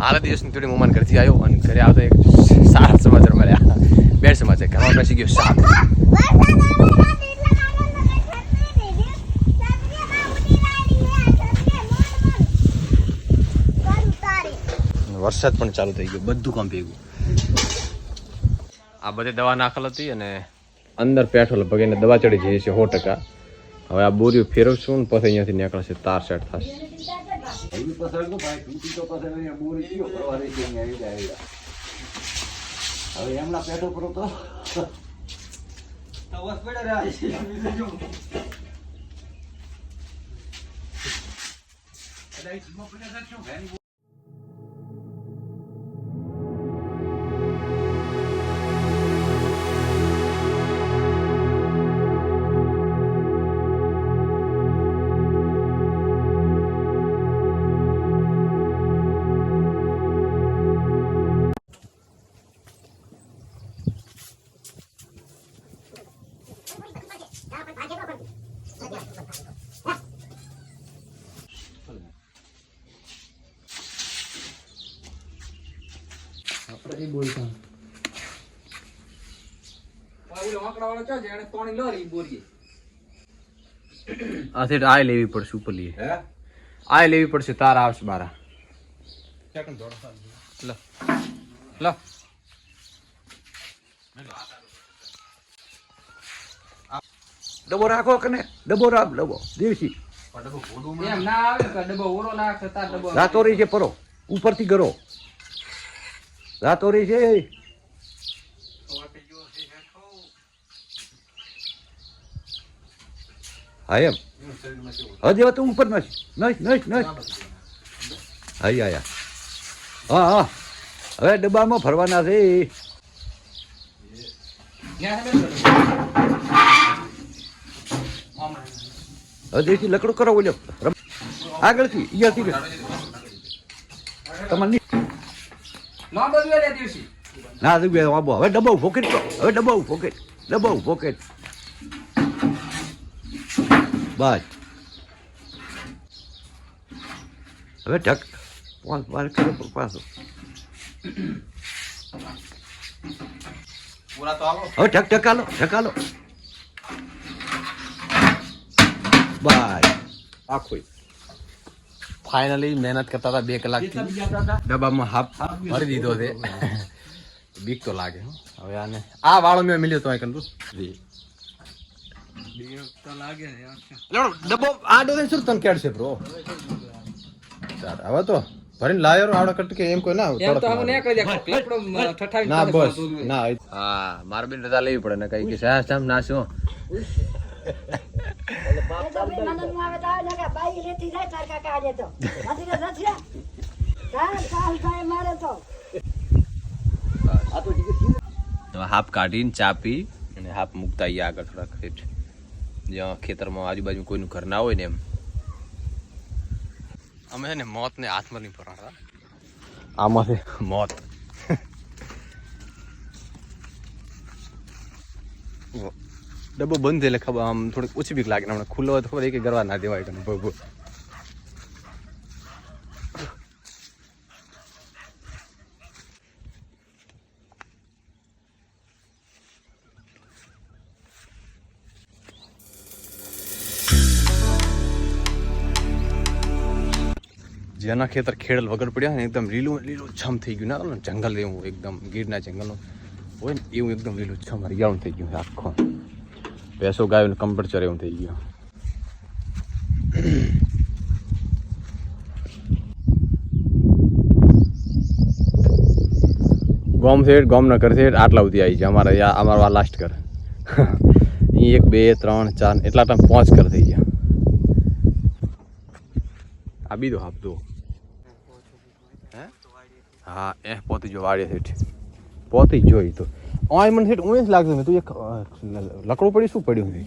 હાલ દિવસની થોડી મહેમાન ઘરથી આવ્યો અને ઘરે આવતા એક સારા સમાચાર મળ્યા. બેડ સમાચાર ઘરમાં બેસી ગયો સાપ વરસાદ પણ ચાલુ થઈ ગયો, બધું કામ ભેગું. આ બધી દવા નાખેલ હતી અને અંદર પેઠો લગભગ એને દવા ચડી જઈ છે સો ટકા. હવે આ બોરીઓ ફેરવશું ને પછી અહીંયાથી નીકળશે તાર સેટ થશે. એવી પસંદ ભાઈ તૂટી તો બોરી કયો કરવા રહી છે અહીંયા આવી જાય હવે એમના પેટો પર તો તવસ આ સેટ આ લેવી પડશે ઉપર લઈએ આ લેવી પડશે તાર આવશે બારા લો. લો. ડબો રાખો કને ડબો રાખ ડબો દેવસી રાતો રહી છે પરો. ઉપરથી ગરો. રાતો રહી છે હા એમ? હજી હવે તું ઉપર નસ નસ નસ નસ હા આયા હા હા. હવે ડબ્બામાં ફરવાના છે. હજી લકડું કરો બોલ્યો. આગળથી અહીંયાથી તમારે ના હજુ હવે ડબ્બો ફોકેટ હવે ડબ્બો ફોકેટ ડબ્બો કરી બસ હવે ઢક. પાંચ વાર કરો પાછો. પૂરા તો હવે ઢક ઢકાલો ઢકાલો બાય આખું ફાઇનલી મહેનત કરતા હતા બે કલાક ડબ્બામાં હાફ ભરી દીધો છે. બીક તો લાગે હો. હવે આને આ વાળો મેં મિલ્યો તો કંદુ જી. ડબ્બો આ શું તને કેડશે બ્રો ચાલ હવે તો. ભરીને લાયો આવડે કટ કે એમ કોઈ ના એમ તો તડપ મારે. નીકળી જાય કપડો ઠઠાવી ના બસ ના હા મારે બેન રજા લેવી પડે ને કઈ કે સાહેબ સાહેબ ના શું? હાફ કાઢીને ચા પી અને હાફ મૂકતા આગળ થોડાક હેઠ. જ્યાં ખેતરમાં આજુબાજુ કોઈનું ઘર ના હોય ને એમ. અમે છે ને મોતને હાથમાં નહીં પરાડતા આમાંથી મોત. ડબ્બો બંધ એટલે ખબર આમ થોડીક ઓછી બીક લાગે ને હમણાં ખુલ્લો હોય તો ખબર એ કે ગરવા ના દેવાય ભગવો જેના ખેતર ખેડલ વગર પડ્યા ને એકદમ લીલું લીલું છમ થઈ ગયું. ના, જંગલ એવું, એકદમ ગીરના જંગલનું. હોય ને, એવું એકદમ લીલું છમ હરિયાળું થઈ ગયું આખો. ભેંસો ગાયો કમ્પલચર એવું થઈ ગયું. ગોમ સેઠ ગોમના ઘર સેટ આટલા સુધી આવી છે. અમારા અમારો આ લાસ્ટ ઘર. અહીં એક, બે, ત્રણ, ચાર, એટલા ટાઈમ પાંચ ઘર થઈ ગયા. આ બીજો હપ્તો હે હા, એ પોતી જો વાળે સેઠ પોતી જોઈ તો. ઓય મને સેઠ ઓય લાગતું મેં તું એક લકડું પડી શું પડ્યું છે?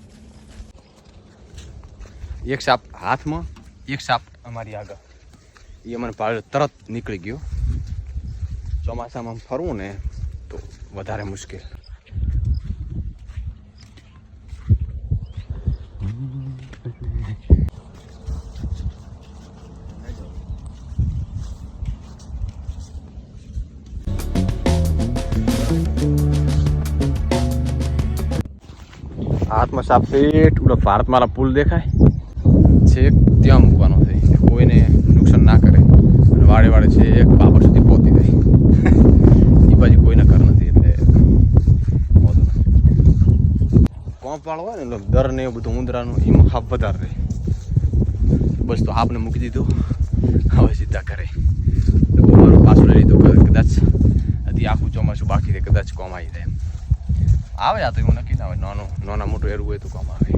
એક સાપ હાથમાં, એક સાપ અમારી આગળ. એ મને પાડ તરત નીકળી ગયો. ચોમાસામાં ફરવું ને તો વધારે મુશ્કેલ. હાથમાં સાપ સેટ ઓલો ભારતમાં પુલ દેખાય. છેક ત્યાં મૂકવાનો છે, કોઈને નુકસાન ના કરે. અને વાડે વાડે છે, એક પાપડ સુધી પહોંચી જાય. એ બાજુ કોઈને કર નથી, એટલે કોંપ વાળો હોય ને દર ને એવું બધું ઉંદરાનું એમાં હાફ વધારે રહે. બસ તો આપને મૂકી દીધું. હવે સીધા કરે મારું પાછું લઈ લીધો, કદાચ હજી આખું ચોમાસું બાકી રહે, કદાચ કોમ આવી જાય એમ. આવે આ તો એવું નક્કી ના હોય. નાનું, નાના મોટું એરું હોય તો કામ આવે.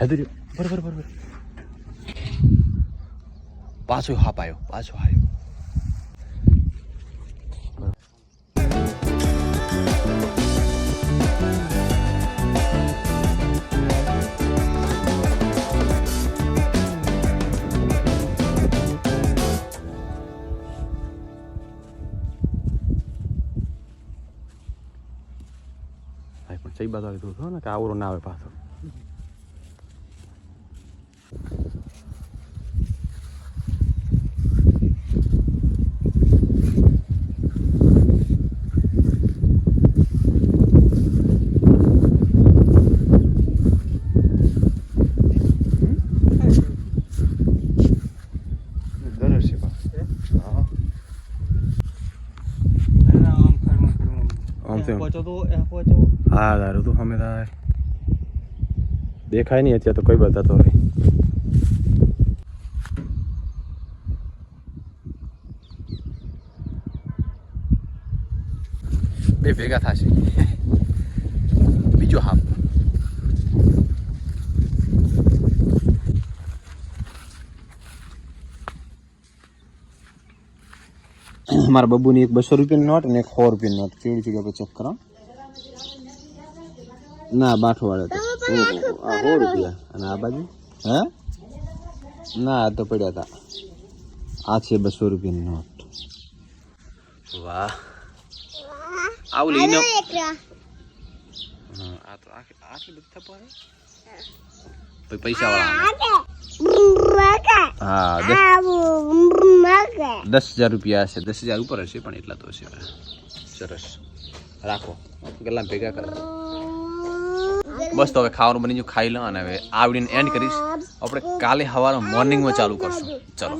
હેદરી બરોબર બરોબર પાછો હાપ આવ્યો પાછો આવ્યો પણ સહી બાત આવી ને કે આવરો ના આવે પાછો દર છે બા હા તેમ. હા દારૂ તો અમે દેખાય નહીં અત્યારે તો કઈ બતાતો નહીં. બે ભેગા થશે. બીજો હાફ. મારા બબુની એક બસો રૂપિયાની નોટ અને એક સો રૂપિયાની નોટ. કેવી છે આપણે ચેક કરો? ના બાઠો વાળો તો આ સો રૂપિયા. અને આ બાજુ? હે? ના આ તો પડ્યા હતા આ છે બસો રૂપિયાની નોટ. વાહ. આવું લઈને આ તો આખી આખી બધી થપાય પૈસા વાળા હા, દસ હજાર રૂપિયા હશે. દસ હજાર ઉપર હશે પણ એટલા તો હશે સરસ. રાખો. ગલ્લા ભેગા કરો. બસ તો હવે ખાવાનું બની ગયું. ખાઈ લો અને હવે આ વિડીયોને એન્ડ કરીશ. આપણે કાલે સવારે મોર્નિંગમાં ચાલુ કરશું. ચલો.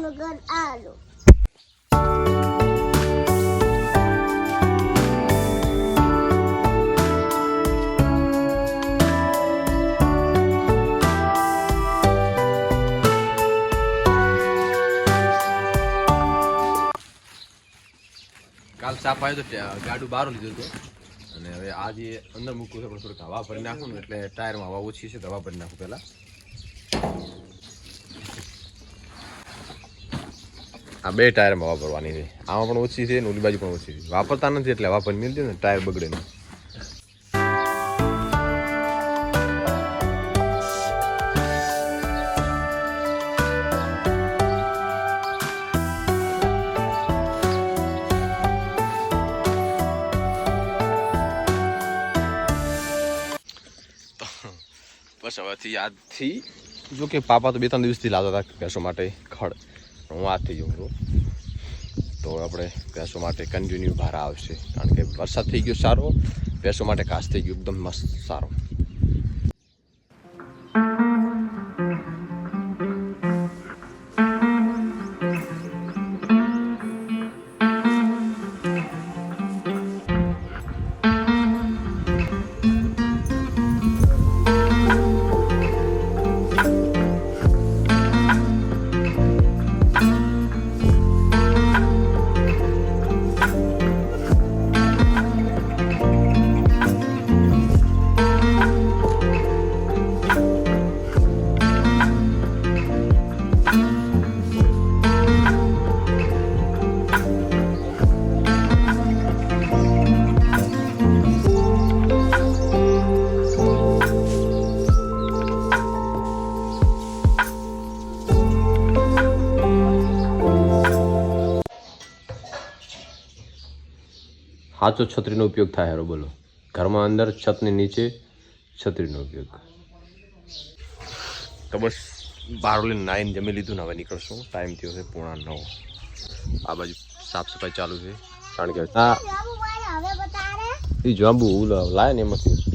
સાપ આવ્યો તો ગાડું બહાર લીધું હતું. અને હવે આ જે અંદર મૂકવું છે, પણ થોડીક હવા ભરી નાખું ને એટલે ટાયરમાં હવા ઓછી છે તો હવા ભરી નાખું પહેલાં. આ બે ટાયરમાં હવા ભરવાની છે. આમાં પણ ઓછી છે ને ઓલી બાજુ પણ ઓછી છે. વાપરતા નથી એટલે હવા ભરી મિલતી ને, ટાયર બગડે નહીં. બસ, હવેથી આજથી, જો કે પાપા તો બે ત્રણ દિવસથી લાવતા હતા ભેંસો માટે ખડ. હું આજથી જઉં છું. તો આપણે ભેંસો માટે કન્ટિન્યુ ભારા આવશે. કારણ કે વરસાદ થઈ ગયો સારો ભેંસો માટે ઘાસ થઈ ગયું, એકદમ મસ્ત સારો. સાચો છત્રીનો ઉપયોગ થાય હારો બોલો. ઘરમાં અંદર છતની નીચે છત્રીનો ઉપયોગ. તો બસ બારોલી નાઈન જમી લીધું ને હવે નીકળશું. ટાઈમ થયો છે પૂણા નવ. આ બાજુ સાફ સફાઈ ચાલુ છે. કારણ કે આ હવે બતા રહે એ જાંબુ લાય ને એમાંથી.